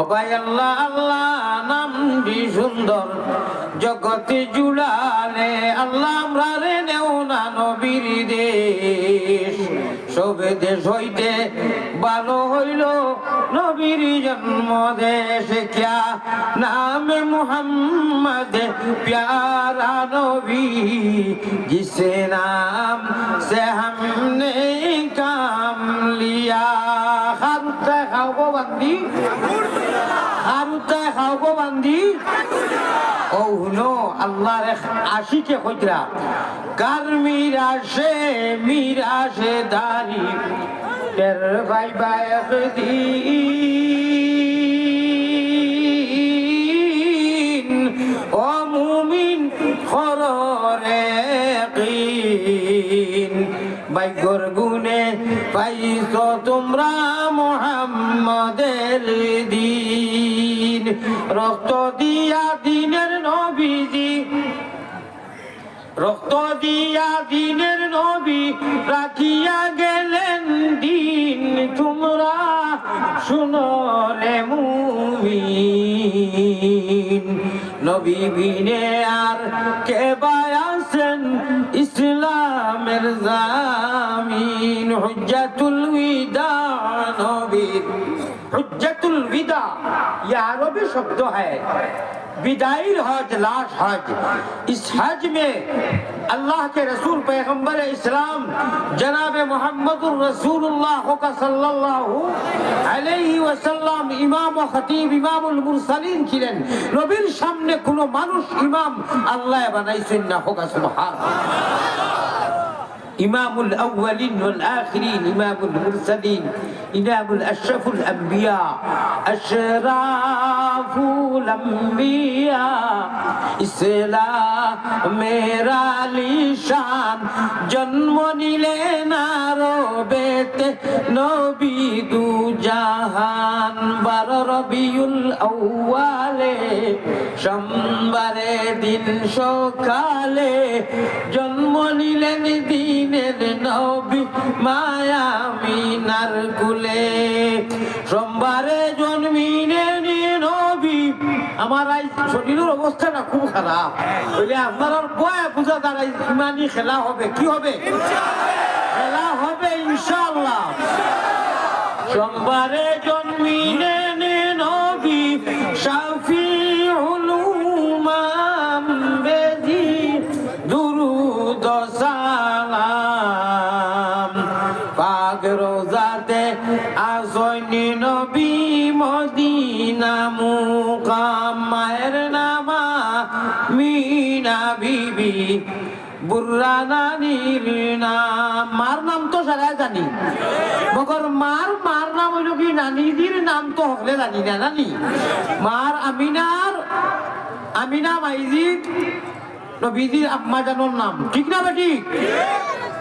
অবাই আল্লাহ আল্লাহ নাম বি সুন্দর। জগতে জুড়ালে আল্লাহ আমরা রে নেও না নবীর দেশ। সবে দেশ হইতে ভালো হইল নবীর জন্ম দেশ ক্যা নামে মোহাম্মদ প্যারা নবী। জিসে নাম সে হামনে কাম লিয়া খাওগো বান্দি খারুতে খাওগো বান্দি ও হুনো, আল্লাহর আশিকে কইরা, কার মিরাশে মিরাশে দারি টের ভাই ভাই একদিন, ও মুমিন খররে কিন ভাগ্যর গুণে পাইছ তোমরা মোহাম্মদের দিন। রক্ত দিয়া দিনের নবীজি, রক্ত দিয়া দিনের নবী রাখিয়া গেলেন দিন। তোমরা শুনো রে মুমিন নবী বিনে আর কে বায়াসেন ইসলামের জামিন হুজ্জাতুল বিদা নবী হুজ্জাতুল বিদা ইয়া আরবি শব্দ হ্যায় विदाई हज लाश हज इस हज में अल्लाह के रसूल पैगंबर इस्लाम जनाब मोहम्मद रसूलुल्लाह का सल्लल्लाहु আলাইহি ওয়াসাল্লাম ইমাম ও খতিব ইমামুল মুরসালিন ছিলেন নবীর সামনে কোনো মানুষ ইমাম আল্লাহ বানাইছেন না হোক সুবহান إمام الأولين والآخرين إمام المرسلين إمام أشرف الأنبياء أشراف الأنبياء إسلام ميرا لشان जन्म لنا আরবেতে নবী দু জাহান। বারো রবিউল আউয়ালে, সোমবারে দিন সকালে জন্ম নিলেন দিনের নবী মায়ামিনার কুলে। সোমবারে জন্মিলেন নবী। আমার আই শরীরের অবস্থাটা খুব খারাপ। আপনার বয় পূজা দাঁড়াই ইমানি খেলা হবে, কি হবে? খেলা হবে ইনশাল্লাহ সোমবারে জন্মিলেন নবী শাফিউল উমাম বেদি দুরুদ সালাম। পাক রোজাতে আসনি নবী মদিনা মুকাম মায়ের নামা, মিনা বিবি বুর্রা নানির নাম। মার নাম তো জানি। মগর মার মার নাম হইল কি নানিজির নাম তো জানি না নানি। মার আমিনার, আমিনা মাইজিদ, নবীজির আম্মা নাম। ঠিক না বেটি?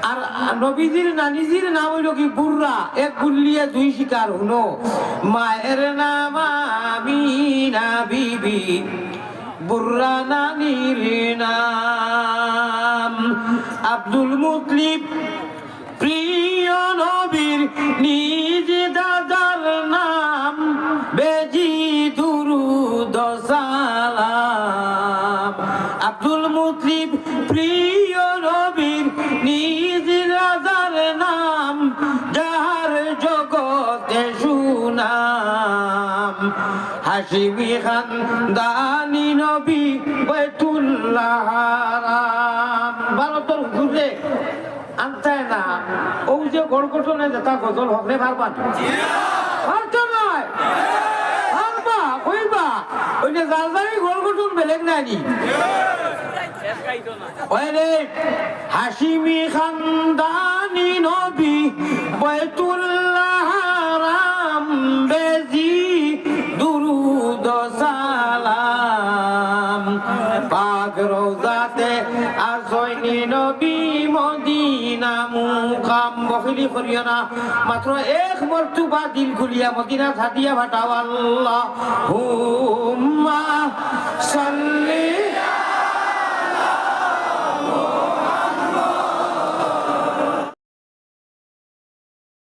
আর নবীজির, নানিজির নাম হইল কি বুর্রা? এক গুল্লিয়ে দুই শিকার হুনো মায়ের নাম আমিনা বিবি। বুর্রা নানির নাম। আব্দুল মুতলিব প্রিয় নবীর নিজ হাসিমি খান দানি নবী বৈতুল্লাহ ভারতের ঘুরে না। ও যে গজল হকলে বেলেগ হাসিমি খানদানি নবী বৈতুল্লাহ হারাম বেজি মদিনা মুকাম। বখিলি করিও না। মাত্র এক মর্তুবা দিল খুলিয়া মদিনা হাতিয়া ভাটাও আল্লাহ। হুম্মা